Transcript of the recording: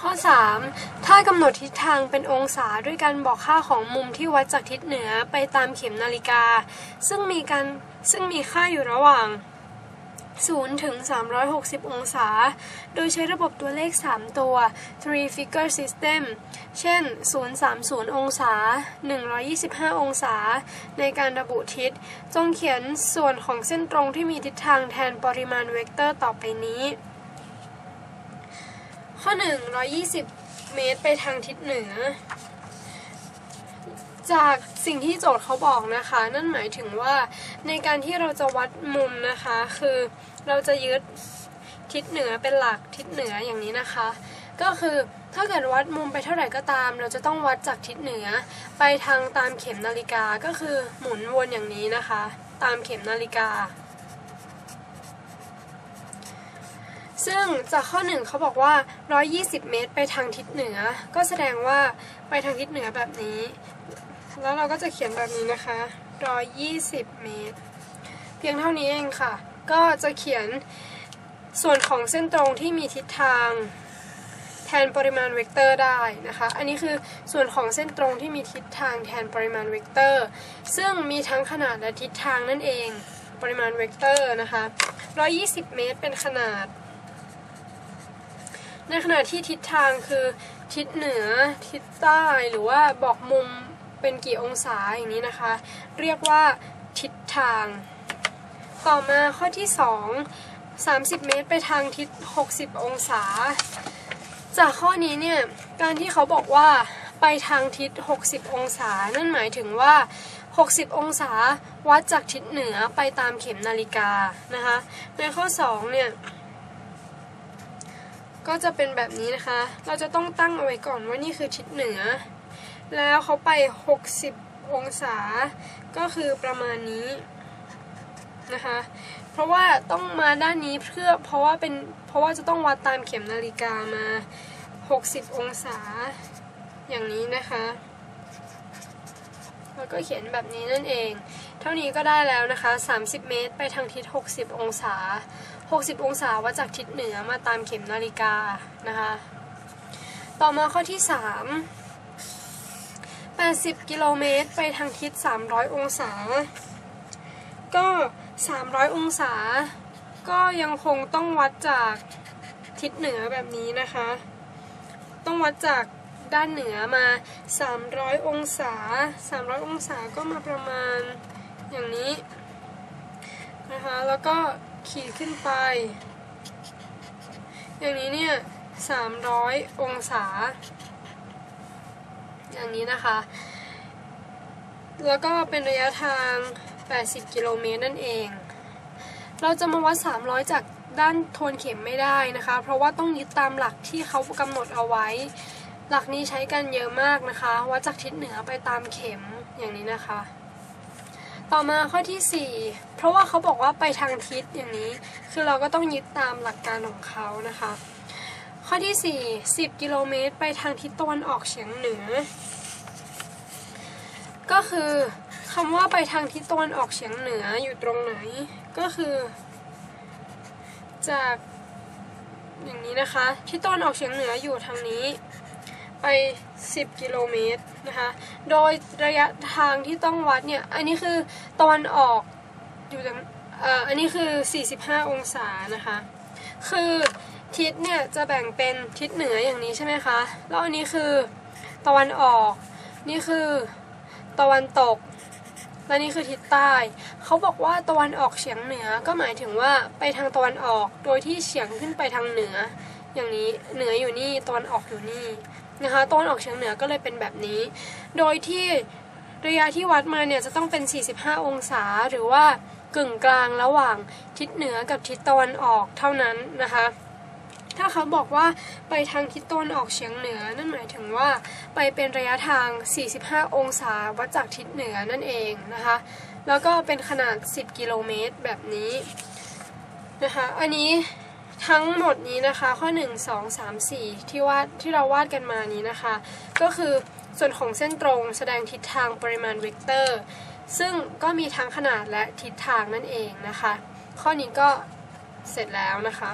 ข้อ 3 ถ้ากำหนดทิศทางเป็นองศาด้วยการบอกค่าของมุมที่วัดจากทิศเหนือไปตามเข็มนาฬิกา ซึ่งมีการซึ่งมีค่าอยู่ระหว่าง 0 ถึง 360 องศา โดยใช้ระบบตัวเลข 3 ตัว three figure system เช่น 030 องศา 125 องศา ในการระบุทิศ จงเขียนส่วนของเส้นตรงที่มีทิศทางแทนปริมาณเวกเตอร์ต่อไปนี้ ข้อ 1 120 เมตรไปทางทิศเหนือ จากสิ่งที่โจทย์เขาบอกนะคะ นั่นหมายถึงว่าในการที่เราจะวัดมุมนะคะ คือเราจะยึดทิศเหนือเป็นหลักทิศเหนืออย่างนี้นะคะ ก็คือถ้าเกิดวัดมุมไปเท่าไหร่ก็ตาม เราจะต้องวัดจากทิศเหนือ ไปทางตามเข็มนาฬิกาก็คือหมุนวนอย่างนี้นะคะ ตามเข็มนาฬิกา ซึ่งจากข้อหนึ่งเขาบอกว่า 120 เมตรไปทางทิศเหนือ ก็แสดงว่าไปทางทิศเหนือแบบนี้ แล้วเราก็จะเขียนแบบนี้นะคะ 120 เมตร เพียงเท่านี้เองค่ะ ก็จะเขียนส่วนของเส้นตรงที่มีทิศทางแทนปริมาณเวกเตอร์ได้นะคะ อันนี้คือส่วนของเส้นตรงที่มีทิศทางแทนปริมาณเวกเตอร์ ซึ่งมีทั้งขนาดและทิศทางนั่นเอง ปริมาณเวกเตอร์นะคะ 120 เมตรเป็นขนาด ในขณะที่ทิศทางคือทิศเหนือทิศใต้หรือว่าบอกมุมเป็นกี่องศาอย่างนี้นะคะ เรียกว่าทิศทาง ต่อมาข้อที่ 2 30 เมตรไปทางทิศ 60 องศา จากข้อนี้เนี่ยการที่เขาบอกว่าไปทางทิศ 60 องศา นั่นหมายถึงว่า 60 องศาวัดจากทิศเหนือไปตามเข็มนาฬิกานะคะ ในข้อ 2 เนี่ย ก็จะเป็นแบบนี้นะคะ เราจะต้องตั้งเอาไว้ก่อนว่านี่คือทิศเหนือ แล้วเขาไป 60 องศา ก็คือประมาณนี้นะคะ เพราะว่าต้องมาด้านนี้เพื่อเพราะว่าเป็นเพราะว่าจะต้องวัดตามเข็มนาฬิกามา 60 องศา อย่างนี้นะคะ แล้วก็เขียนแบบนี้นั่นเอง ท่านี้ก็ได้แล้วนะคะ 30 เมตร ไปทางทิศ 60 องศา 60 องศาวัดจากทิศเหนือมาตามเข็มนาฬิกานะคะ ต่อมาข้อที่ 3 80 กิโลเมตร ไปทางทิศ 300 องศา ก็ 300 องศา ก็ยังคงต้องวัดจากทิศเหนือแบบนี้นะคะ ต้องวัดจากด้านเหนือมา 300 องศา 300 องศาก็มาประมาณ อย่างนี้นะคะ แล้วก็ขีดขึ้นไป อย่างนี้เนี่ย300องศา อย่างนี้นะคะ แล้วก็เป็นระยะทาง 80 กิโลเมตรนั่นเอง เราจะมาวัด 300 จากด้านทวนเข็มไม่ได้นะคะ เพราะว่าต้องยึดตามหลักที่เขากำหนดเอาไว้ หลักนี้ใช้กันเยอะมากนะคะ วัดจากทิศเหนือไปตามเข็มอย่างนี้นะคะ ต่อมาข้อที่ 4 เพราะว่าเขาบอกว่าไปทางทิศอย่างนี้ คือเราก็ต้องยึดตามหลักการของเขานะคะ ข้อที่ 4 10 กิโลเมตร ไปทางทิศตะวันออกเฉียงเหนือ ก็คือคำว่าไปทางทิศตะวันออกเฉียงเหนืออยู่ตรงไหน ก็คือ จากอย่างนี้นะคะ ทิศตะวันออกเฉียงเหนืออยู่ทางนี้ 10 กิโลเมตรนะคะ โดยระยะทางที่ต้องวัดเนี่ย อันนี้คือตะวันออกอยู่ตรงอันนี้คือ 45 องศานะคะ คือทิศเนี่ยจะแบ่งเป็นทิศเหนืออย่างนี้ใช่ไหมคะ แล้วอันนี้คือตะวันออก นี่คือตะวันตก และนี่คือทิศใต้ เขาบอกว่าตะวันออกเฉียงเหนือ ก็หมายถึงว่าไปทางตะวันออก โดยที่เฉียงขึ้นไปทางเหนือ อย่างนี้ เหนืออยู่นี่ ตะวันออกอยู่นี่ นะคะตะวันออกเฉียงเหนือก็เลยเป็นแบบนี้ โดยที่ระยะที่วัดมาเนี่ยจะต้องเป็น 45 องศาหรือว่ากึ่งกลางระหว่างทิศเหนือกับทิศตะวันออกเท่านั้นนะคะ ถ้าเขาบอกว่าไปทางทิศตะวันออกเฉียงเหนือ นั่นหมายถึงว่าไปเป็นระยะทาง 45 องศาวัดจากทิศเหนือนั่นเองนะคะ แล้วก็เป็นขนาด 10 กิโลเมตรแบบนี้นะคะ อันนี้ ทั้งหมดนี้นะคะ ข้อ 1 2 3 4 ที่วาดที่เราวาดกันมานี้นะคะ ก็คือส่วนของเส้นตรงแสดงทิศทางปริมาณเวกเตอร์ ซึ่งก็มีทั้งขนาดและทิศทางนั่นเองนะคะ ข้อนี้ก็เสร็จแล้วนะคะ